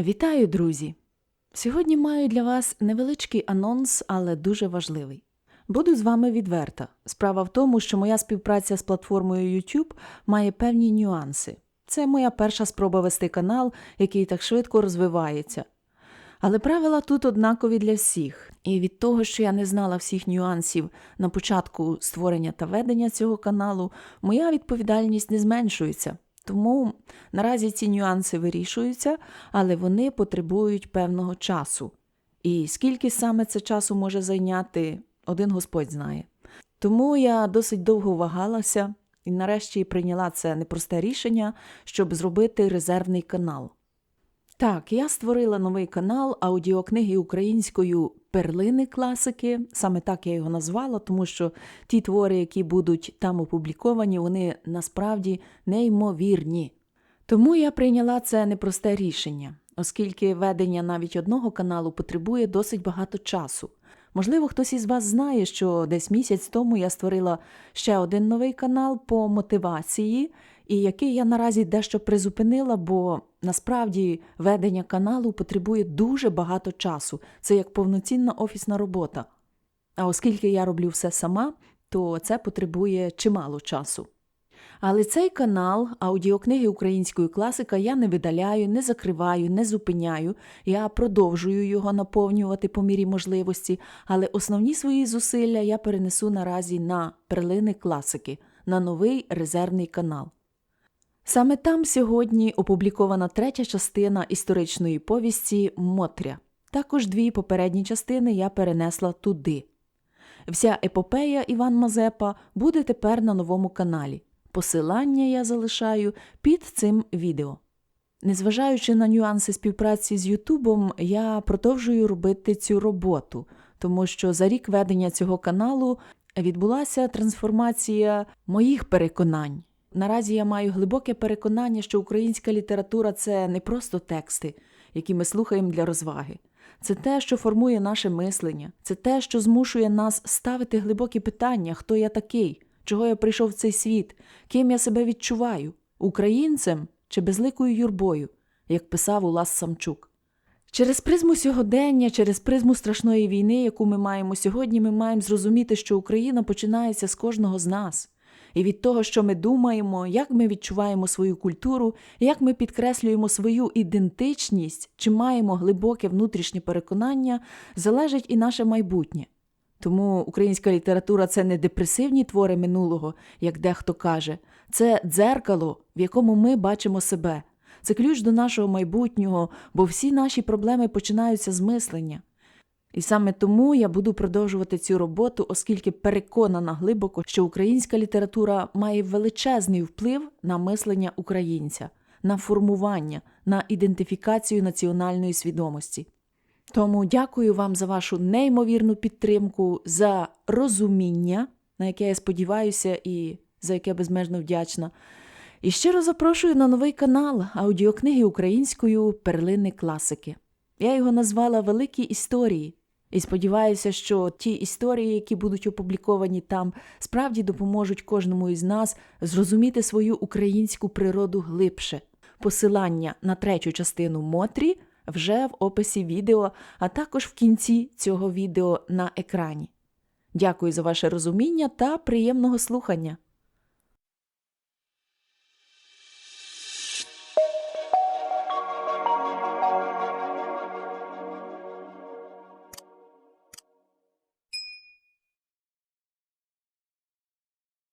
Вітаю, друзі! Сьогодні маю для вас невеличкий анонс, але дуже важливий. Буду з вами відверта. Справа в тому, що моя співпраця з платформою YouTube має певні нюанси. Це моя перша спроба вести канал, який так швидко розвивається. Але правила тут однакові для всіх. І від того, що я не знала всіх нюансів на початку створення та ведення цього каналу, моя відповідальність не зменшується. Тому наразі ці нюанси вирішуються, але вони потребують певного часу. І скільки саме це часу може зайняти, один Господь знає. Тому я досить довго вагалася і нарешті прийняла це непросте рішення, щоб зробити резервний канал. Так, я створила новий канал аудіокниги українською перлини класики. Саме так я його назвала, тому що ті твори, які будуть там опубліковані, вони насправді неймовірні. Тому я прийняла це непросте рішення, оскільки ведення навіть одного каналу потребує досить багато часу. Можливо, хтось із вас знає, що десь місяць тому я створила ще один новий канал по мотивації, і який я наразі дещо призупинила, бо насправді ведення каналу потребує дуже багато часу. Це як повноцінна офісна робота. А оскільки я роблю все сама, то це потребує чимало часу. Але цей канал аудіокниги української класика я не видаляю, не закриваю, не зупиняю. Я продовжую його наповнювати по мірі можливості, але основні свої зусилля я перенесу наразі на перлини класики, на новий резервний канал. Саме там сьогодні опублікована третя частина історичної повісті Мотря. Також дві попередні частини я перенесла туди. Вся епопея Іван Мазепа буде тепер на новому каналі. Посилання я залишаю під цим відео. Незважаючи на нюанси співпраці з Ютубом, я продовжую робити цю роботу, тому що за рік ведення цього каналу відбулася трансформація моїх переконань. Наразі я маю глибоке переконання, що українська література це не просто тексти, які ми слухаємо для розваги. Це те, що формує наше мислення, це те, що змушує нас ставити глибокі питання, хто я такий, чого я прийшов в цей світ, ким я себе відчуваю, українцем чи безликою юрбою, як писав Улас Самчук. Через призму сьогодення, через призму страшної війни, яку ми маємо сьогодні, ми маємо зрозуміти, що Україна починається з кожного з нас. І від того, що ми думаємо, як ми відчуваємо свою культуру, як ми підкреслюємо свою ідентичність, чи маємо глибоке внутрішнє переконання, залежить і наше майбутнє. Тому українська література це не депресивні твори минулого, як дехто каже, це дзеркало, в якому ми бачимо себе. Це ключ до нашого майбутнього, бо всі наші проблеми починаються з мислення. І саме тому я буду продовжувати цю роботу, оскільки переконана глибоко, що українська література має величезний вплив на мислення українця, на формування, на ідентифікацію національної свідомості. Тому дякую вам за вашу неймовірну підтримку, за розуміння, на яке я сподіваюся, і за яке безмежно вдячна. І щиро запрошую на новий канал аудіокниги українською перлини класики. Я його назвала Великі історії. І сподіваюся, що ті історії, які будуть опубліковані там, справді допоможуть кожному із нас зрозуміти свою українську природу глибше. Посилання на третю частину Мотрі вже в описі відео, а також в кінці цього відео на екрані. Дякую за ваше розуміння та приємного слухання.